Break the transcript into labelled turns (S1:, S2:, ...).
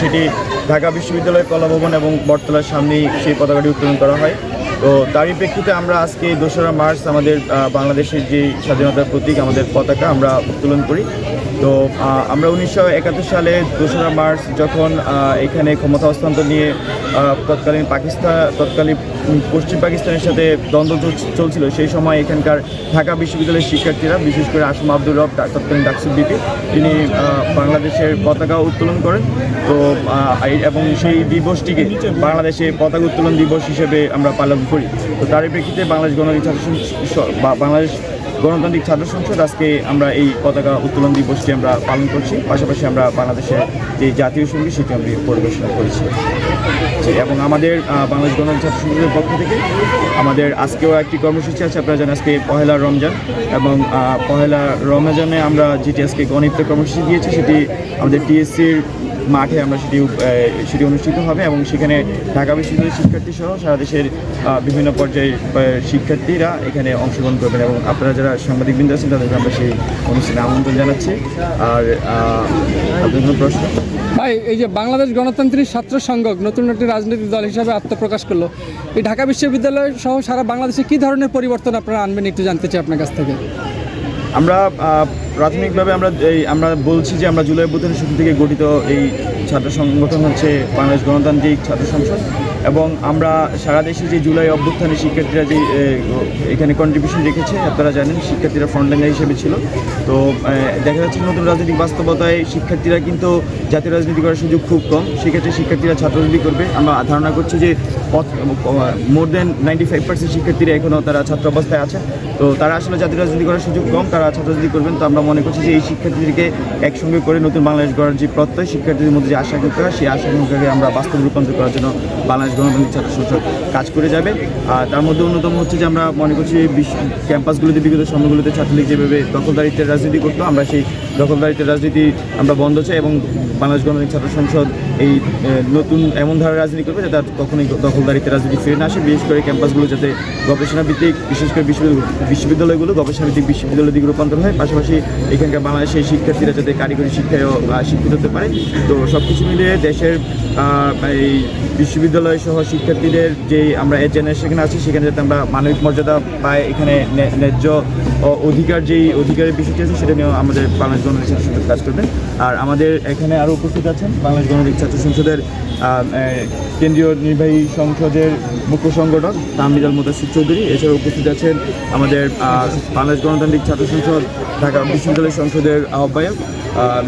S1: সেটি ঢাকা বিশ্ববিদ্যালয়ের কলাভবন এবং বটতলার সামনেই সেই পতাকাটি উত্তোলন করা হয়। তো তারই প্রেক্ষিতে আমরা আজকে দোসরা মার্চ আমাদের বাংলাদেশের যে স্বাধীনতার প্রতীক, আমাদের পতাকা আমরা উত্তোলন করি। তো আমরা উনিশশো একাত্তর সালে দোসরা মার্চ যখন এখানে ক্ষমতা হস্তান্তর নিয়ে তৎকালীন পাকিস্তান তৎকালীন পশ্চিম পাকিস্তানের সাথে দ্বন্দ্ব চল- চলছিল, সেই সময় এখানকার ঢাকা বিশ্ববিদ্যালয়ের শিক্ষার্থীরা, বিশেষ করে আসম আব্দুর রব তৎকালীন ডাকসুর বিপি, তিনি বাংলাদেশের পতাকা উত্তোলন করেন। তো এবং সেই দিবসটিকে বাংলাদেশে পতাকা উত্তোলন দিবস হিসেবে আমরা পালন করি। তো তারই প্রেক্ষিতে বাংলাদেশ গণতান্ত্রিক ছাত্র সংস- বা বাংলাদেশ গণতান্ত্রিক ছাত্র সংসদ আজকে আমরা এই পতাকা উত্তোলন দিবসটি আমরা পালন করছি। পাশাপাশি আমরা বাংলাদেশের যে জাতীয় সংগীত সেটি আমরা পরিবেশনা করেছি। এবং আমাদের বাংলাদেশ গণতান্ত্রিক ছাত্র সংসদের পক্ষ থেকে আমাদের আজকেও একটি কর্মসূচি আছে। আপনারা জানেন আজকে পহেলা রমজান এবং পহেলা রমজানে আমরা যেটি আজকে গণিত কর্মসূচি দিয়েছি সেটি আমাদের টিএসসির মাঠে আমরা সেটি সেটি অনুষ্ঠিত হবে এবং সেখানে ঢাকা বিশ্ববিদ্যালয়ের শিক্ষার্থী সহ সারা দেশের বিভিন্ন পর্যায়ের শিক্ষার্থীরা এখানে অংশগ্রহণ করবেন এবং আপনারা যারা সাংবাদিকবৃন্দ আছেন তাদেরকে আমরা সেই অনুষ্ঠানে আমন্ত্রণ জানাচ্ছি। আর আপনার কোনো প্রশ্ন?
S2: ভাই এই যে বাংলাদেশ গণতান্ত্রিক ছাত্র সংঘ নতুন একটি রাজনৈতিক দল হিসাবে আত্মপ্রকাশ করল। এই ঢাকা বিশ্ববিদ্যালয় সহ সারা বাংলাদেশে কি ধরনের পরিবর্তন আপনারা আনবেন একটু জানতে চাই আপনার কাছ থেকে?
S1: আমরা প্রাথমিকভাবে আমরা এই আমরা বলছি যে আমরা জুলাই বুথের শুরু থেকে গঠিত এই ছাত্র সংগঠন হচ্ছে বাংলাদেশ গণতান্ত্রিক ছাত্র সংসদ। এবং আমরা সারা দেশে যে জুলাই অভ্যুত্থানে শিক্ষার্থীরা যে এখানে কন্ট্রিবিউশন রেখেছে, আপনারা জানেন, শিক্ষার্থীরা ফ্রন্টলাইনার হিসেবে ছিল। তো দেখা যাচ্ছে নতুন রাজনৈতিক বাস্তবতায় শিক্ষার্থীরা কিন্তু জাতীয় রাজনীতি করার সুযোগ খুব কম। সেক্ষেত্রে শিক্ষার্থীরা ছাত্ররাজনীতি করবে। আমরা ধারণা করছি যে more than ninety five percent শিক্ষার্থীরা এখনও তারা ছাত্র অবস্থায় আছে। তো তারা আসলে জাতীয় রাজনীতি করার সুযোগ কম, তারা ছাত্ররাজনীতি করবেন। তো আমরা মনে করছি যে এই শিক্ষার্থীদেরকে একসঙ্গে করে নতুন বাংলাদেশ গড়ার যে প্রত্যয়, শিক্ষার্থীদের মধ্যে যে আশা আকাঙ্ক্ষা সেই আশা আকাঙ্ক্ষাকে আমরা বাস্তব রূপান্তর করার জন্য বাংলাদেশ গণতান্ত্রিক ছাত্র সংসদ কাজ করে যাবে। আর তার মধ্যে অন্যতম হচ্ছে যে আমরা মনে করছি ক্যাম্পাসগুলিতে, বিগত সময়গুলোতে ছাত্রলীগ যেভাবে দখলদারিত্বের রাজনীতি করতো, আমরা সেই দখলদারিত্বের রাজনীতি আমরা বন্ধ চাই এবং বাংলাদেশ গণতান্ত্রিক ছাত্র সংসদ এই নতুন এমন ধারার রাজনীতি করবে যাতে কখনোই দখলদারিত্বের রাজনীতি ফিরে না আসে। বিশেষ করে ক্যাম্পাসগুলো যাতে গবেষণা ভিত্তিক, বিশেষ করে বিশ্ববিদ্যালয়গুলো গবেষণা ভিত্তিক বিশ্ববিদ্যালয়ের দিকে রূপান্তর হয়। পাশাপাশি এখানকার বাংলাদেশের শিক্ষার্থীরা যাতে কারিগরি শিক্ষায় শিক্ষিত হতে পারে। তো সব কিছু মিলিয়ে দেশের এই বিশ্ববিদ্যালয় সহ শিক্ষার্থীদের যে আমরা জেনারেশন আছি, সেখানে যাতে আমরা মানবিক মর্যাদা পাই, এখানে ন্যায্য অধিকার যেই অধিকারের বিষয়টি আছে, সেটা নিয়েও আমাদের বাংলাদেশ ছাত্র সংসদ কাজ করবে আর আমাদের এখানে আরও উপস্থিত আছেন বাংলাদেশ গণতান্ত্রিক ছাত্র সংসদের কেন্দ্রীয় নির্বাহী সংসদের মুখ্য সংগঠক তামিজাল আল মুদাসির চৌধুরী। এছাড়া উপস্থিত আছেন আমাদের বাংলাদেশ গণতান্ত্রিক ছাত্র সংসদ ঢাকা বিশ্ববিদ্যালয় সংসদের আহ্বায়ক আহ,